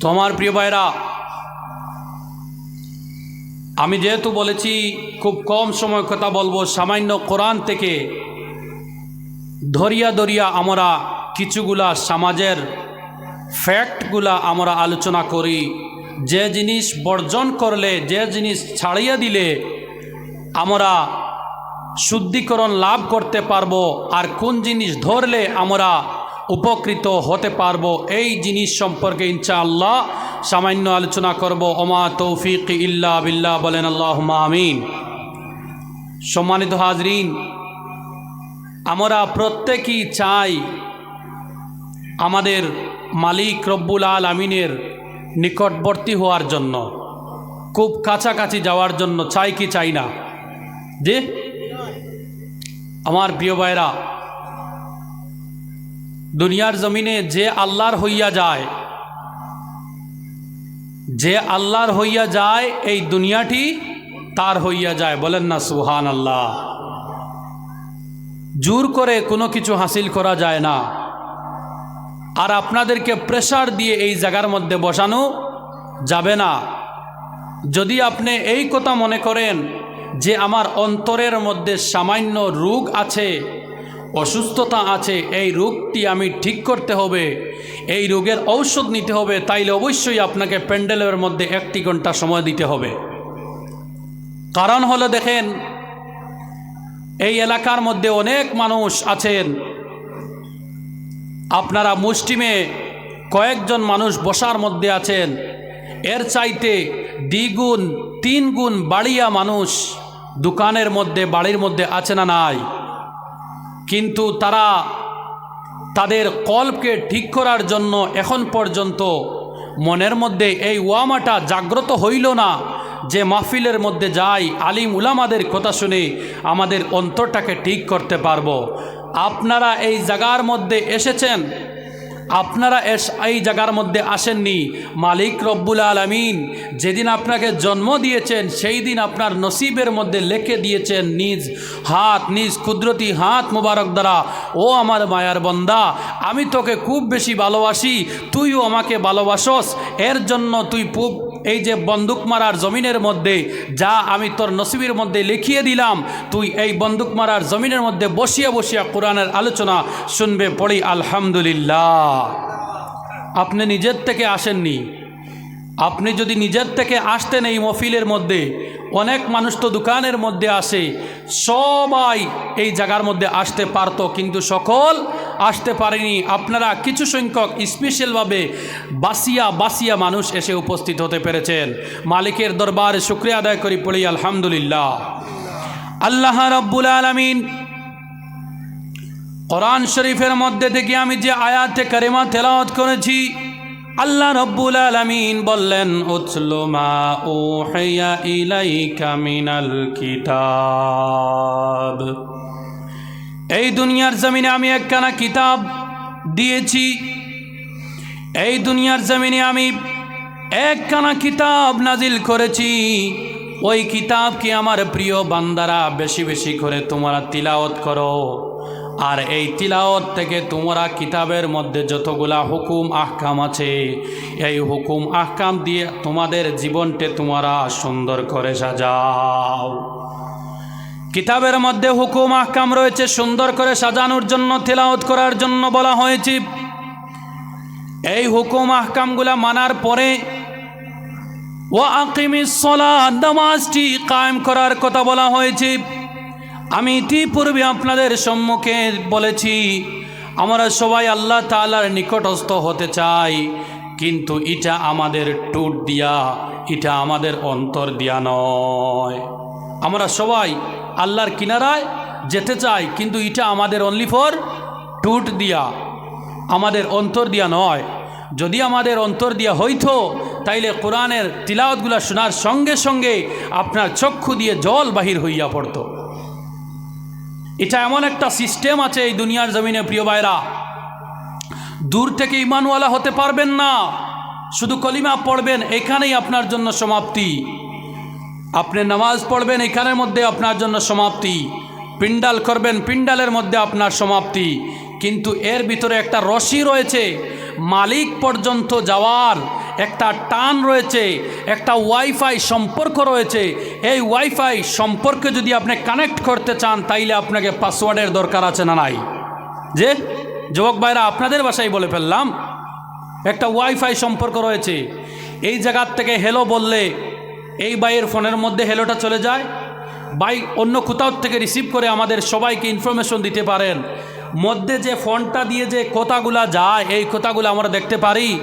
তো আমার প্রিয় ভাইরা, আমি যেহেতু বলেছি খুব কম সময় কথা বলব, সামান্য কোরআন থেকে, ধরিয়া ধরিয়া আমরা কিছুগুলা সমাজের ফ্যাক্টগুলা আমরা আলোচনা করি। যে জিনিস বর্জন করলে, যে জিনিস ছাড়িয়ে দিলে আমরা শুদ্ধিকরণ লাভ করতে পারব, আর কোন জিনিস ধরলে আমরা উপকৃত হতে পারব এই জিনিস সম্পর্কে ইনশাআল্লাহ সামান্য আলোচনা করব। ওমা তৌফিক ইল্লা বিল্লাহ বলেন আল্লাহ আমিন। সম্মানিত হাজরিন, আমরা প্রত্যেকেই চাই আমাদের মালিক রব্বুল আল আমিনের নিকটবর্তী হওয়ার জন্য, খুব কাছাকাছি যাওয়ার জন্য, চাই কি চাই না? যে আমার প্রিয় ভাইরা দুনিয়ার জমিনে যে আল্লাহর হইয়া যায়, যে আল্লাহর হইয়া যায়, এই দুনিয়াটি তার হইয়া যায়। বলেন না সুহান আল্লাহ জোর করে কোনো কিছু হাসিল করা যায় না। আর আপনাদেরকে প্রেশার দিয়ে এই জায়গার মধ্যে বসানো যাবে না। যদি আপনি এই কথা মনে করেন যে আমার অন্তরের মধ্যে সামান্য রোগ আছে অসুস্থতা আছে, এই রোগটি আমি ঠিক করতে হবে। এই রোগের ঔষধ নিতে হবে, তাইলে অবশ্যই আপনাকে প্যান্ডেলের মধ্যে একটি ঘণ্টা সময় দিতে হবে। কারণ হলো দেখেন, এই এলাকার মধ্যে অনেক মানুষ আছেন। আপনারা মুষ্টিমে কয়েকজন মানুষ বসার মধ্যে আছেন। এর চাইতে দ্বিগুণ তিন গুণ বাড়িয়া মানুষ দোকানের মধ্যে, বাড়ির মধ্যে আছে না নাই? কিন্তু তারা তাদের কল্পকে ঠিক করার জন্য এখন পর্যন্ত মনের মধ্যে এই ওয়ামাটা জাগ্রত হইল না যে মাহফিলের মধ্যে যাই আলিম উলামাদের কথা শুনে আমাদের অন্তরটাকে ঠিক করতে পারব। আপনারা এই জায়গার মধ্যে এসেছেন? আপনারা এস এই জায়গার মধ্যে আসেননি। মালিক রব্বুল আলমিন যেদিন আপনাকে জন্ম দিয়েছেন, সেই দিন আপনার নসিবের মধ্যে লেখে দিয়েছেন নিজ হাত, নিজ কুদরতি হাত মোবারক দ্বারা, ও আমার মায়ার বন্দা, আমি তোকে খুব বেশি ভালোবাসি, তুইও আমাকে ভালোবাসস, এর জন্য তুই এই যে বন্দুক মারার জমিনের মধ্যে যা আমি তোর নসিবের মধ্যে লিখিয়ে দিলাম, তুই এই বন্দুক মারার জমিনের মধ্যে বসিয়া বসিয়া কোরআনের আলোচনা শুনবে, পড়ি, আলহামদুলিল্লাহ। আপনি নিজের থেকে আসেননি। আপনি যদি নিজের থেকে আসতেন এই মফিলের মধ্যে অনেক মানুষ তো দোকানের মধ্যে আসে। সবাই এই জায়গার মধ্যে আসতে পারতো, কিন্তু সকল আসতে পারেনি। আপনারা কিছু সংখ্যক স্পেশালভাবে বাসিয়া বাসিয়া মানুষ এসে উপস্থিত হতে পেরেছেন। মালিকের দরবারে শুক্রিয়া আদায় করি পড়ি, আলহামদুলিল্লাহ। আল্লাহ রব্বুল আলমিন কোরআন শরীফের মধ্যে থেকে আমি যে আয়াতে কারিমা তেলাওয়াত করেছি আল্লাহ রব্বুল আলমিন বললেন, উতলু মা উহিয়া ইলাইকা মিনাল কিতাব। এই দুনিয়ার জমিনে আমি একখানা কিতাব দিয়েছি। এই দুনিয়ার জমিনে আমি একখানা কিতাব নাজিল করেছি। ওই কিতাবকে আমার প্রিয় বান্দারা বেশি বেশি করে তোমরা তিলাওত করো। আর এই তিলাওত থেকে তোমরা কিতাবের মধ্যে যতগুলা হুকুম, আহকাম আছে, এই হুকুম, আহকাম দিয়ে তোমাদের জীবনকে তোমরা সুন্দর করে সাজাও। কিতাবের মধ্যে হুকুম, আহকাম রয়েছে, সুন্দর করে সাজানোর জন্য তিলাওত করার জন্য বলা হয়েছে। এই হুকুম, আহকামগুলা মানার পরে ও আকিমিসলা নামাজটি কায়েম করার কথা বলা হয়েছে। আমি ইতিপূর্বে আপনাদের সম্মুখে বলেছি, আমরা সবাই আল্লাহ তালার নিকটস্থ হতে চাই, কিন্তু এটা আমাদের টুট দিয়া, এটা আমাদের অন্তর দিয়া নয়। আমরা সবাই আল্লাহর কিনারায় যেতে চাই, কিন্তু এটা আমাদের অনলি ফর টুট দিয়া, আমাদের অন্তর দিয়া নয়। যদি আমাদের অন্তর দিয়া হইতো, তাইলে কোরআনের তিলাওয়াতগুলা শোনার সঙ্গে সঙ্গে আপনার চক্ষু দিয়ে জল বাহির হইয়া পড়তো। এটা এমন একটা সিস্টেম আছে এই দুনিয়ার জমিনে, প্রিয় ভাইরা দূর থেকে ইমানওয়ালা হতে পারবেন না। শুধু কলিমা পড়বেন, এখানেই আপনার জন্য সমাপ্তি। আপনি নামাজ পড়বেন, এখানের মধ্যে আপনার জন্য সমাপ্তি। পিন্ডাল করবেন পিন্ডালের মধ্যে আপনার সমাপ্তি। কিন্তু এর ভিতরে একটা রশি রয়েছে। মালিক পর্যন্ত যাওয়ার একটা টান রয়েছে, একটা ওয়াইফাই সম্পর্ক রয়েছে। এই ওয়াইফাই সম্পর্কে যদি আপনি কানেক্ট করতে চান, তাইলে আপনাকে পাসওয়ার্ডের দরকার আছে না নাই? যে, যুবক ভাইরা, আপনাদের বাসায় বলে ফেললাম, একটা ওয়াইফাই সম্পর্ক রয়েছে। এই জায়গার থেকে হেলো বললে, এই বাইয়ের ফোনের মধ্যে হেলোটা চলে যায়। বাই অন্য কোথাও থেকে রিসিভ করে আমাদের সবাইকে ইনফরমেশন দিতে পারেন। মধ্যে যে ফোনটা দিয়ে যে কথাগুলা যায়, এই কথাগুলো আমরা দেখতে পারি।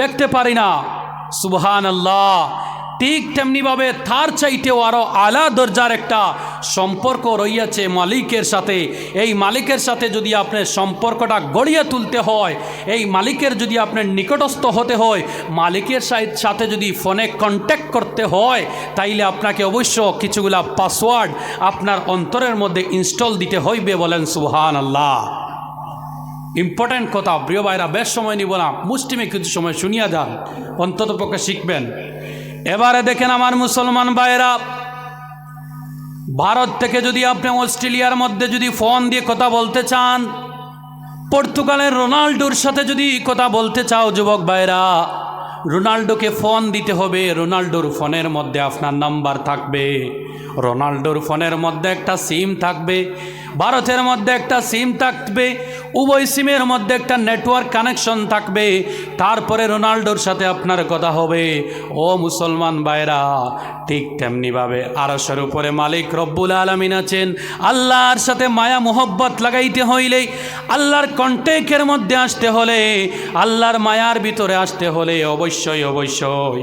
দেখতে পারি না। সুবহান আল্লাহ ঠিক তেমনিভাবে তার চাইতেও আরও আলা দরজার একটা সম্পর্ক রইয়াছে মালিকের সাথে। এই মালিকের সাথে যদি আপনার সম্পর্কটা গড়িয়ে তুলতে হয়, এই মালিকের যদি আপনার নিকটস্থ হতে হয়, মালিকের সাথে যদি ফোনে কন্ট্যাক্ট করতে হয়, তাইলে আপনাকে অবশ্য কিছুগুলা পাসওয়ার্ড আপনার অন্তরের মধ্যে ইনস্টল দিতে হইবে বলেন সুহান আল্লাহ ইম্পর্ট্যান্ট কথা, প্রিয় ভাইরা, বেশ সময় নিব না। মুষ্টিমে কিছু সময় শুনিয়া যান, অন্তত পক্ষে শিখবেন। এবারে দেখেন আমার মুসলমান ভাইরা ভারত থেকে যদি আপনি অস্ট্রেলিয়ার মধ্যে যদি ফোন দিয়ে কথা বলতে চান, পর্তুগালের রোনাল্ডোর সাথে যদি কথা বলতে চাও, যুবক ভাইরা রোনাল্ডোকে ফোন দিতে হবে। রোনাল্ডোর ফোনের মধ্যে আপনার নাম্বার থাকবে। রোনাল্ডোর ফোনের মধ্যে একটা সিম থাকবে। ভারতের মধ্যে একটা সিম থাকবে, উভয় সিমের মধ্যে একটা নেটওয়ার্ক কানেকশন থাকবে। তারপরে রোনাল্ডোর সাথে আপনার কথা হবে। ও মুসলমান ভাইরা ঠিক তেমনিভাবে আরশের উপরে মালিক রব্বুল আলমিন আছেন। আল্লাহর সাথে মায়া, মোহব্বত লাগাইতে হইলে, আল্লাহর কন্টেকের মধ্যে আসতে হলে, আল্লাহর মায়ার ভিতরে আসতে হলে অবশ্যই অবশ্যই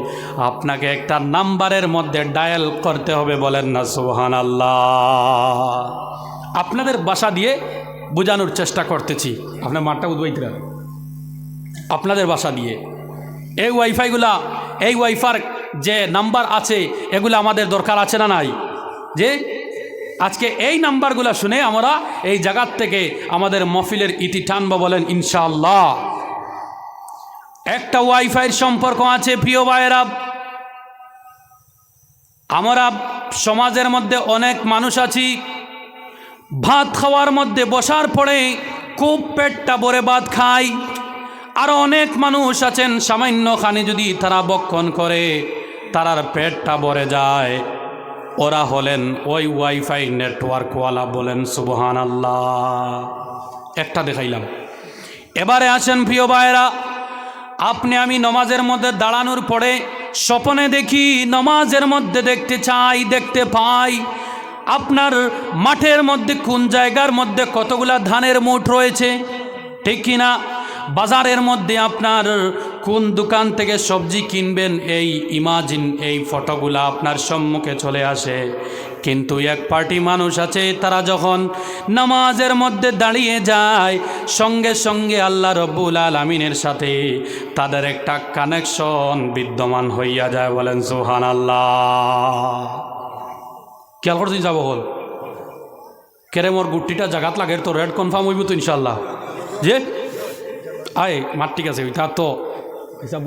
আপনাকে একটা নাম্বারের মধ্যে ডায়াল করতে হবে বলেন না সুহান আল্লাহ আপনাদের বাসা দিয়ে বোঝানোর চেষ্টা করতেছি। আপনার মাঠটা উদ্বৈতরা আপনাদের বাসা দিয়ে। এই ওয়াইফাইগুলা, এই ওয়াইফার যে নাম্বার আছে, এগুলো আমাদের দরকার আছে না নাই? যে আজকে এই নাম্বারগুলো শুনে আমরা এই জায়গার থেকে আমাদের মফিলের ইতি টানবো বলেন ইনশাল্লাহ একটা ওয়াইফাইয়ের সম্পর্ক আছে, প্রিয় ভাইয়েরা। আমরা সমাজের মধ্যে অনেক মানুষ আছি। ভাত খাওয়ার মধ্যে বসার পরে খুব পেটটা ভরে ভাত খায়। আরও অনেক মানুষ আছেন সামান্য খানি যদি তারা বক্ষণ করে, তারার পেটটা ভরে যায়। ওরা হলেন ওই ওয়াইফাই নেটওয়ার্কওয়ালা বলেন সুবহান আল্লাহ একটা দেখাইলাম। এবারে আসেন প্রিয় ভাইরা আপনি আমি নমাজের মধ্যে দাঁড়ানোর পরে স্বপনে দেখি, নমাজের মধ্যে দেখতে চাই, দেখতে পাই। আপনার মাঠের মধ্যে কোন জায়গার মধ্যে কতগুলা ধানের মুঠ রয়েছে? ঠিক কিনা? বাজারের মধ্যে আপনার কোন দোকান থেকে সবজি কিনবেন? এই ইমাজিন, এই ফটোগুলা আপনার সম্মুখে চলে আসে। কিন্তু এক পার্টি মানুষ আছে, তারা যখন নামাজের মধ্যে দাঁড়িয়ে যায়, সঙ্গে সঙ্গে আল্লাহ রব্বুল আলমিনের সাথে তাদের একটা কানেকশন বিদ্যমান হইয়া যায় বলেন সুহান আল্লাহ খেয়াল করতে যাব হল। কেরে মোর গুটিটা জাগাত লাগে তো রেড কনফার্ম হইব তো ইনশাল্লাহ যে আয় মার ঠিক আছে ওইটা তো। হিসাব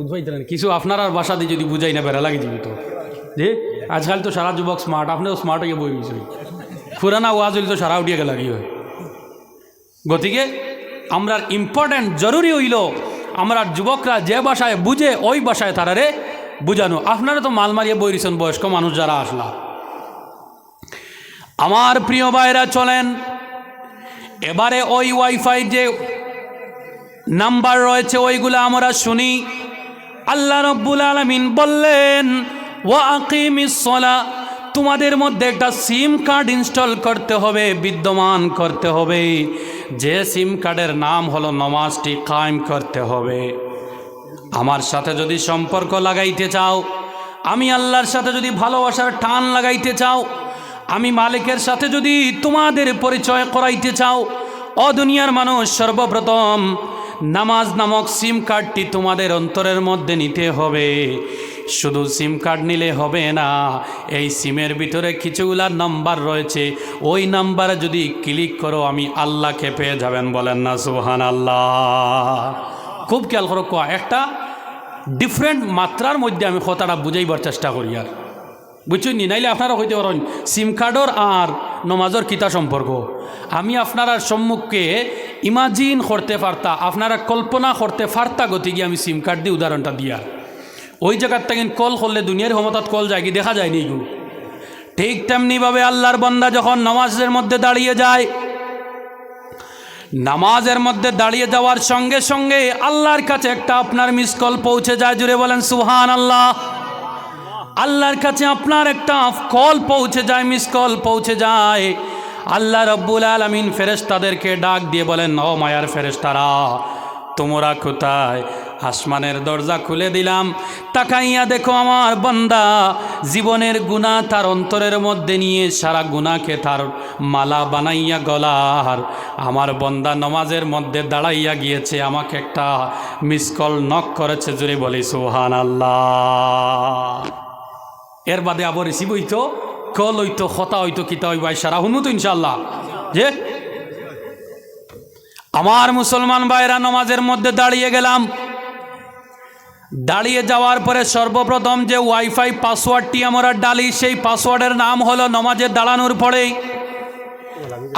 কিছু আপনার আর বাসা দিয়ে যদি বুঝাই না, বেড়া লাগে যাবি তো। যে, আজকাল তো সারা যুবক স্মার্ট আপনিও স্মার্ট হয়ে বই গেছে খুরানা ওয়াজ হইলে তো সারা উঠিয়ে লাগি হয়। গতিকে আমরা ইম্পর্টেন্ট জরুরি হইল আমরা যুবকরা যে বাসায় বুঝে, ওই বাসায় তারারে বুঝানো। আপনারা তো মাল মারিয়ে বই বয়স্ক মানুষ যারা আসলা। আমার প্রিয় ভাইরা চলেন। এবারে ওই ওয়াইফাই যে নাম্বার রয়েছে, ওইগুলো আমরা শুনি। আল্লাহ রব্বুল আলমিন বললেন, ওয়া আকিমিসলা তোমাদের মধ্যে একটা সিম কার্ড ইনস্টল করতে হবে, বিদ্যমান করতে হবে। যে সিম কার্ডের নাম হলো নমাজটি কায়েম করতে হবে। আমার সাথে যদি সম্পর্ক লাগাইতে চাও, আমি আল্লাহর সাথে যদি ভালোবাসার টান লাগাইতে চাও আমি মালিকের সাথে যদি তোমাদের পরিচয় করাইতে চাও অদুনিয়ার মানুষ সর্বপ্রথম নামাজ নামক সিম কার্ডটি তোমাদের অন্তরের মধ্যে নিতে হবে। শুধু সিম কার্ড নিলে হবে না, এই সিমের ভিতরে কিছুগুলা নাম্বার রয়েছে। ওই নাম্বারে যদি ক্লিক করো, আমি আল্লাহকে পেয়ে যাবেন বলেন না সুহান আল্লাহ খুব খেয়াল করো একটা ডিফারেন্ট মাত্রার মধ্যে আমি কথাটা বুঝাইবার চেষ্টা করি আর। বুঝছেন নি? নাইলে আপনারা হইতে পারেন সিম কার্ডর আর নমাজর কিতা সম্পর্ক আমি আপনারা সম্মুখে ইমাজিন করতে পারতা, আপনারা কল্পনা করতে পারতা গতিকে আমি সিম কার্ড দিয়ে উদাহরণটা দিয়া। ওই জায়গার থেকে কল করলে দুনিয়ার ক্ষমতাত কল যায় কি দেখা যায়নি এগুলো ঠিক তেমনিভাবে আল্লাহর বন্দা যখন নামাজের মধ্যে দাঁড়িয়ে যায়, নামাজের মধ্যে দাঁড়িয়ে যাওয়ার সঙ্গে সঙ্গে আল্লাহর কাছে একটা আপনার মিস কল পৌঁছে যায়। জুড়ে বলেন সুহান আল্লাহ আল্লাহর কাছে আপনার একটা কল পৌঁছে যায় মিস কল পৌঁছে যায়। আল্লাহ রব্বুল আলমিন ফেরেশতাদেরকে ডাক দিয়ে বলেন, ও মায়ার ফেরেশতারা, তোমরা কোথায়? আসমানের দরজা খুলে দিলাম। তাকাইয়া দেখো আমার বন্দা জীবনের গুণা তার অন্তরের মধ্যে নিয়ে সারা গুণাকে তার মালা বানাইয়া গলার। আমার বন্দা নমাজের মধ্যে দাঁড়াইয়া গিয়েছে, আমাকে একটা মিস কল নক করেছে জুড়ে বলি সুহান আল্লাহ এর বাদে আবার রিসিভ হইতো, কল হইতো খতা হইতো, কিতা হইবা সারা হুনু তো ইনশাল্লাহ যে? আমার মুসলমান ভাইরা নমাজের মধ্যে দাঁড়িয়ে গেলাম। দাঁড়িয়ে যাওয়ার পরে সর্বপ্রথম যে ওয়াইফাই পাসওয়ার্ডটি আমরা ডালি, সেই পাসওয়ার্ডের নাম হলো নমাজে দাঁড়ানোর পরেই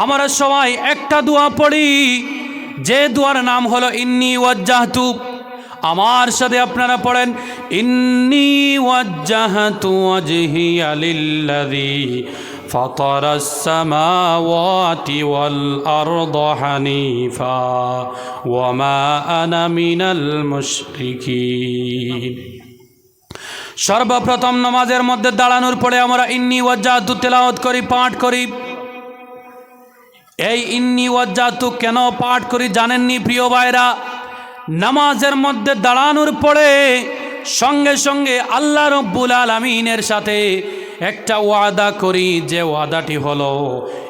আমরা সবাই একটা দোয়া পড়ি, যে দোয়ার নাম হলো ইন্নি ওয়াজ্জাহতু। আমার সাথে আপনারা পড়েন ইন্নি ওয়াজ্জাহতু ওয়াজহিয়া লিল্লাযী فطر السماوات والأرض حنيفا وما أنا من المشركين সর্বপ্রথম নামাজের মধ্যে দাঁড়ানোর পরে আমরা ইন্নি ওয়াজ্জাহতু তেলাওয়াত করি পাঠ করি এই ইন্নি ওয়াজ্জাতু কেন পাঠ করি জানেননি প্রিয় ভাইরা নামাজের মধ্যে দাঁড়ানোর পরে সঙ্গে সঙ্গে আল্লাহ রব্বুল আলমিনের সাথে একটা ওয়াদা করি যে ওয়াদাটি হলো,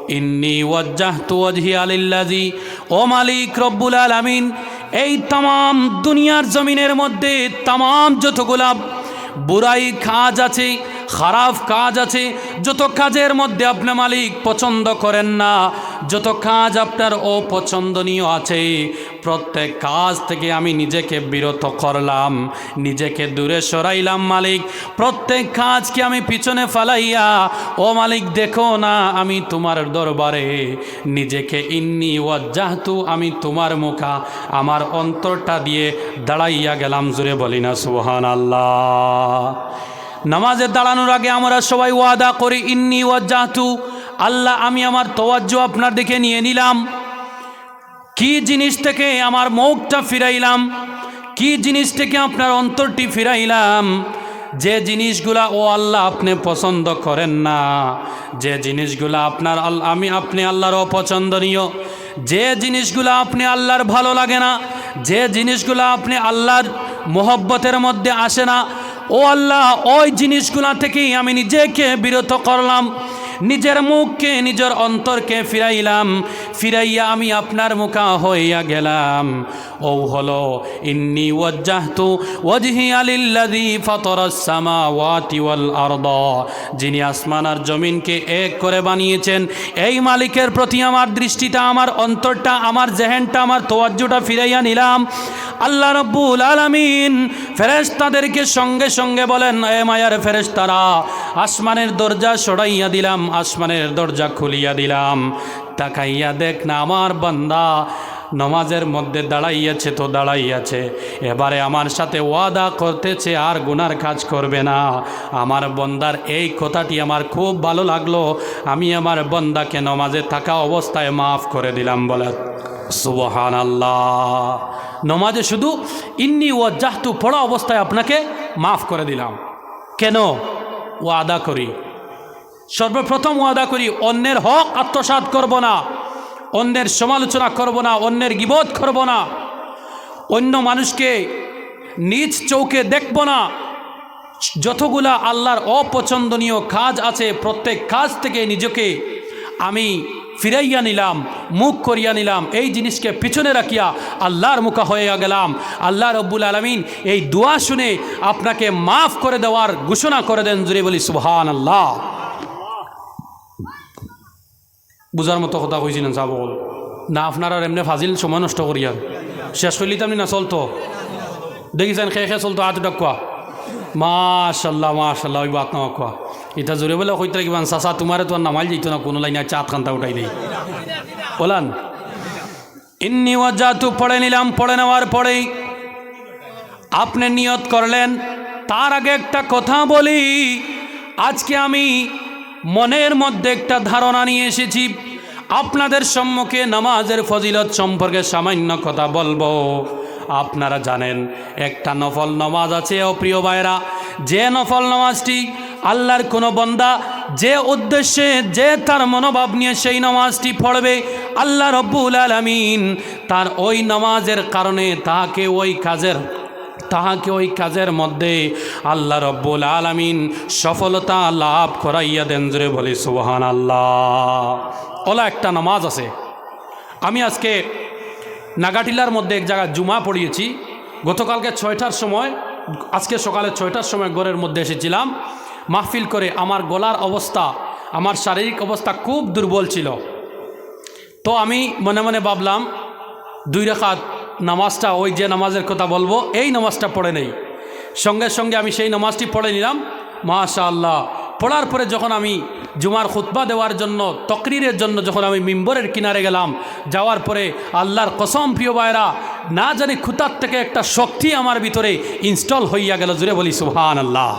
ইন্নি ওয়াজ্জাহতু ওয়াজহি আলিল্লাজি ও মালিক রব্বুল আলামিন, এই তাম দুনিয়ার জমিনের মধ্যে তাম যতগুলা বুড়াই কাজ আছে, খারাপ কাজ আছে, যত কাজের মধ্যে আপনি মালিক পছন্দ করেন না, যত কাজ আপনার অপছন্দনীয় আছে প্রত্যেক কাজ থেকে আমি নিজেকে বিরত করলাম, নিজেকে দূরে সরাইলাম মালিক। প্রত্যেক কাজকে আমি পিছনে ফালাইয়া, ও মালিক, দেখো না, আমি তোমার দরবারে নিজেকে ইন্নি ওয়াজ্জাহতু, আমি তোমার মুখা, আমার অন্তরটা দিয়ে দাঁড়াইয়া গেলাম। জুড়ে বলি না সুহান আল্লাহ নামাজে দাঁড়ানোর আগে আমরা সবাই ওয়াদা করি, ইন্নি ওয়াজ্জাহতু, আল্লাহ, আমি আমার তোয়াজ্জ আপনার দিকে নিয়ে নিলাম। কি জিনিস থেকে আমার মুখটা ফিরাইলাম? কি জিনিস থেকে আপনার অন্তরটি ফিরাইলাম? যে জিনিসগুলা, ও আল্লাহ, আপনি পছন্দ করেন না। যে জিনিসগুলা আপনার আমি, আপনি আল্লাহর অপছন্দনীয়। যে জিনিসগুলো আপনি আল্লাহর ভালো লাগে না, যে জিনিসগুলো আপনি আল্লাহর মোহব্বতের মধ্যে আসে না, ও আল্লাহ, ওই জিনিসগুলা থেকেই আমি নিজেকে বিরত করলাম। নিজের মুখকে, নিজের অন্তরকে ফিরাইলাম। ফিরাইয়া আমি আপনার মুখা হইয়া গেলাম। ও হলো, ইন্নি ওয়াজ্জাহতু ওয়াজহি আলিল্লাযী ফাতারাস সামাওয়াতি ওয়াল আরদ। যিনি আসমান আর জমিনকে এক করে বানিয়েছেন, এই মালিকের প্রতি আমার দৃষ্টিটা, আমার অন্তরটা, আমার জেহেনটা, আমার তোয়াজ্জুটা ফিরাইয়া নিলাম। আল্লাহ রব্বুল আলামিন ফেরেশতাদেরকে সঙ্গে সঙ্গে বলেন, এ মায়ার ফেরেশতারা, আসমানের দরজা সরাইয়া দিলাম, আসমানের দরজা খুলিয়া দিলাম। তাকাইয়া দেখ না আমার বান্দা, নমাজের মধ্যে দাঁড়াইয়াছে তো দাঁড়াইয়াছে। এবারে আমার সাথে ওয়াদা করতেছে, আর গুনার কাজ করবে না। আমার বন্দার এই কথাটি আমার খুব ভালো লাগল। আমি আমার বন্দাকে নমাজে থাকা অবস্থায় মাফ করে দিলাম বলে সুবহান আল্লাহ নমাজে শুধু ইন্নি ও জাহতু পড়া অবস্থায় আপনাকে মাফ করে দিলাম। কেন? ওয়াদা করি। সর্বপ্রথম ওয়াদা করি, অন্যের হক আত্মসাৎ করব না। অন্যের সমালোচনা করব না, অন্যের গিবোধ করব না। অন্য মানুষকে নিজ চৌকে দেখব না। যতগুলা আল্লাহর অপছন্দনীয় কাজ আছে, প্রত্যেক কাজ থেকে নিজেকে আমি ফিরাইয়া নিলাম, মুখ করিয়া নিলাম, এই জিনিসকে পিছনে রাখিয়া আল্লাহর মুখা হয়ে গেলাম। আল্লাহ রব্বুল আলমিন এই দোয়া শুনে আপনাকে মাফ করে দেওয়ার ঘোষণা করে দেন জুড়ে বলি সুবহান আল্লাহ বুঝার মতো কথা কইছি না, যাব। না, আপনার এমনি ফাজিল সময় নষ্ট করিয়ার শেষ করলি তো আপনি না চলতো? দেখিছেন খেয়ে খেয়ে চলতো আট কোয়া? মাশাল্লাহ মাশাল্লাহ, ওই বাত না কোয়া। এটা জোরে বলে কইতে কিমান চাচা, তোমারে তো নামাল যেত না, কোনো লাইনে চাঁদ খান্তা উঠাই দেই। বলান, ইন্নি ওয়াজাতু পড়ে নিলাম, পড়ে নেওয়ার পরেই আপনি নিয়ত করলেন, তার আগে একটা কথা বলি। আজকে আমি মনের মধ্যে একটা ধারণা নিয়ে এসেছি, আপনাদের সম্মুখে নামাজের ফজিলত সম্পর্কে সামান্য কথা বলব। আপনারা জানেন, একটা নফল নামাজ আছে অপ্রিয় প্রিয় ভাইরা যে নফল নামাজটি আল্লাহর কোনো বন্দা যে উদ্দেশ্যে, যে তার মনোভাব নিয়ে সেই নামাজটি পড়বে, আল্লাহ রব্বুল আলমিন তার ওই নামাজের কারণে তাহাকে ওই কাজের, তাহাকে ওই কাজের মধ্যে আল্লাহ রব্বুল আলমিন সফলতা লাভ করাইয়া দেন জোরে বলি সুবহান আল্লাহ ওলা একটা নামাজ আছে। আমি আজকে নাগাটিলার মধ্যে এক জায়গায় জুমা পড়িয়েছি। গতকালকে ছয়টার সময়, আজকে সকালে ছয়টার সময় ঘরের মধ্যে এসেছিলাম। মাহফিল করে আমার গলার অবস্থা, আমার শারীরিক অবস্থা খুব দুর্বল ছিল। তো আমি মনে মনে ভাবলাম, দুই রেখাত নামাজটা, ওই যে নামাজের কথা বলব, এই নামাজটা পড়ে নেই। সঙ্গে সঙ্গে আমি সেই নামাজটি পড়ে নিলাম। মাশা আল্লাহ পড়ার পরে যখন আমি জুমার খুতবা দেওয়ার জন্য, তকরিরের জন্য যখন আমি মিম্বরের কিনারে গেলাম, যাওয়ার পরে আল্লাহর কসম প্রিয় ভাইরা না জানি খুতার থেকে একটা শক্তি আমার ভিতরে ইনস্টল হইয়া গেল জুড়ে বলি সুহান আল্লাহ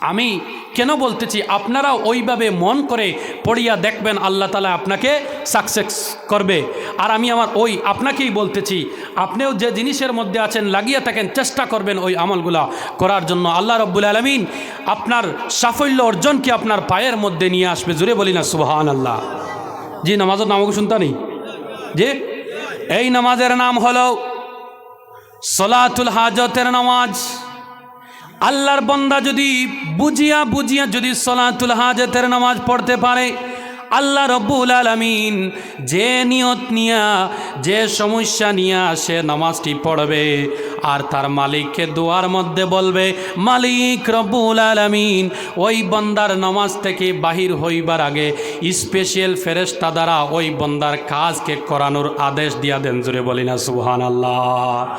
আমি কেন বলতেছি, আপনারাও ওইভাবে মন করে পড়িয়া দেখবেন আল্লাহ তালা আপনাকে সাকসেস করবে। আর আমি আমার ওই আপনাকেই বলতেছি, আপনিও যে জিনিসের মধ্যে আছেন, লাগিয়ে থাকেন, চেষ্টা করবেন ওই আমলগুলা করার জন্য। আল্লাহ রব্বুল আলমিন আপনার সাফল্য অর্জনকে আপনার পায়ের মধ্যে নিয়ে আসবে? জুড়ে বলি না সুবাহান আল্লাহ জি, নামাজের নামকে শুনতা নেই? যে এই নামাজের নাম হলো সলাতুল হাজতের নামাজ। আল্লাহর বন্দা যদি বুঝিয়া বুঝিয়া যদি সলাতুল হাজতের নামাজ পড়তে পারে, আল্লাহ রব্বুল আলমিন যে নিয়ত নিয়া, যে সমস্যা নিয়ে সে নামাজটি পড়বে। আর তার মালিককে দোয়ার মধ্যে বলবে, মালিক রব্বুল আলমিন, ওই বন্দার নামাজ থেকে বাহির হইবার আগে স্পেশাল ফেরেস্তা দ্বারা ওই বন্দার কাজকে করানোর আদেশ দিয়া দেন। জুড়ে বলি না সুহান আল্লাহ